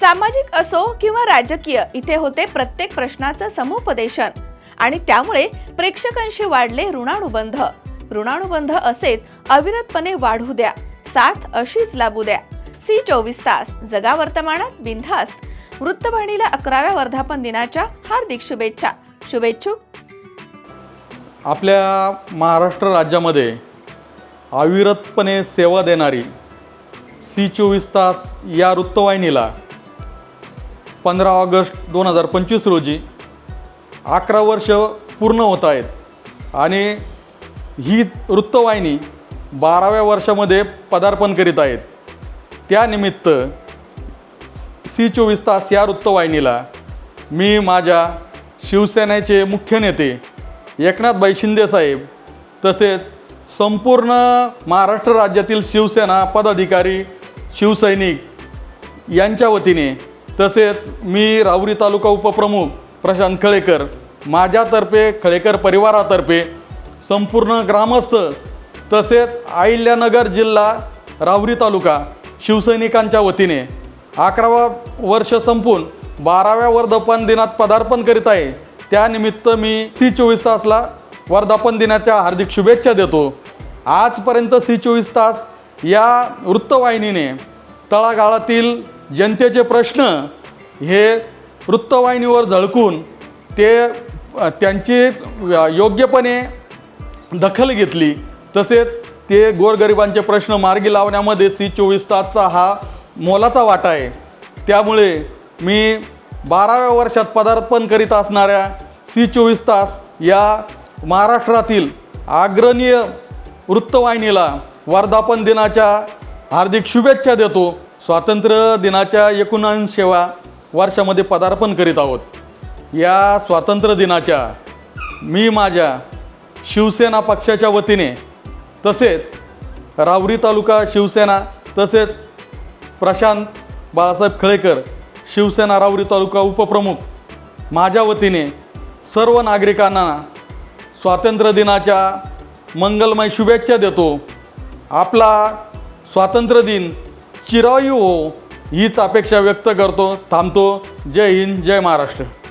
सामाजिक असो किंवा राजकीय इथे होते प्रत्येक प्रश्नाचं समुपदेशन. आणि त्यामुळे प्रेक्षकांशी वाढले ऋणानुबंध. ऋणानुबंध असेच अविरतपणे वाढू द्या. साथ अशीच लाभू द्या. सी चोवीस तास. जगा वर्तमानात बिनधास्त. वृत्तवाहिनीला अकराव्या वर्धापन दिनाच्या हार्दिक शुभेच्छा. शुभेच्छुक. आपल्या महाराष्ट्र राज्यामध्ये अविरतपणे सेवा देणारी सी चोवीस तास या वृत्तवाहिनीला पंधरा ऑगस्ट दोन हजार पंचवीस रोजी अकरा वर्ष पूर्ण होत आहेत. आणि ही वृत्तवाहिनी बाराव्या वर्षामध्ये पदार्पण करीत आहेत. त्यानिमित्त सी चोवीस तास या वृत्तवाहिनीला मी माझ्या शिवसेनेचे मुख्य नेते एकनाथभाई शिंदेसाहेब तसेच संपूर्ण महाराष्ट्र राज्यातील शिवसेना पदाधिकारी शिवसैनिक यांच्या वतीने तसेच मी राहुरी तालुका उपप्रमुख प्रशांत खळेकर माझ्यातर्फे खळेकर परिवारातर्फे संपूर्ण ग्रामस्थ तसेच अहिल्यानगर जिल्हा राहुरी तालुका शिवसैनिकांच्या वतीने अकरावा वर्ष संपून बाराव्या वर्धापन दिनात पदार्पण करीत आहे. त्यानिमित्त मी सी चोवीस तासला वर्धापन दिनाच्या हार्दिक शुभेच्छा देतो. आजपर्यंत सी चोवीस तास या वृत्तवाहिनीने तळागाळातील जनतेचे प्रश्न हे वृत्तवाहिनीवर झळकून ते त्यांची योग्यपणे दखल घेतली. तसेच ते गोरगरिबांचे प्रश्न मार्गी लावण्यामध्ये सी चोवीस तासचा हा मोलाचा वाटा आहे. त्यामुळे मी बाराव्या वर्षात पदार्पण करीत असणाऱ्या सी चोवीस तास या महाराष्ट्रातील अग्रणीय वृत्तवाहिनीला वर्धापन दिनाच्या हार्दिक शुभेच्छा देतो. स्वातंत्र्य दिनाच्या एकोणऐंशीव्या वर्षामध्ये पदार्पण करीत आहोत. या स्वातंत्र्य दिनाच्या मी माझ्या शिवसेना पक्षाच्या वतीने तसेच रावरी तालुका शिवसेना तसेच प्रशांत बाळासाहेब खळेकर शिवसेना रावरी तालुका उपप्रमुख माझ्या वतीने सर्व नागरिकांना स्वातंत्र्य दिनाच्या मंगलमय शुभेच्छा देतो. आपला स्वातंत्र्य दिन चिरायू हो हीच अपेक्षा व्यक्त करतो. थांबतो. जय हिंद जय महाराष्ट्र.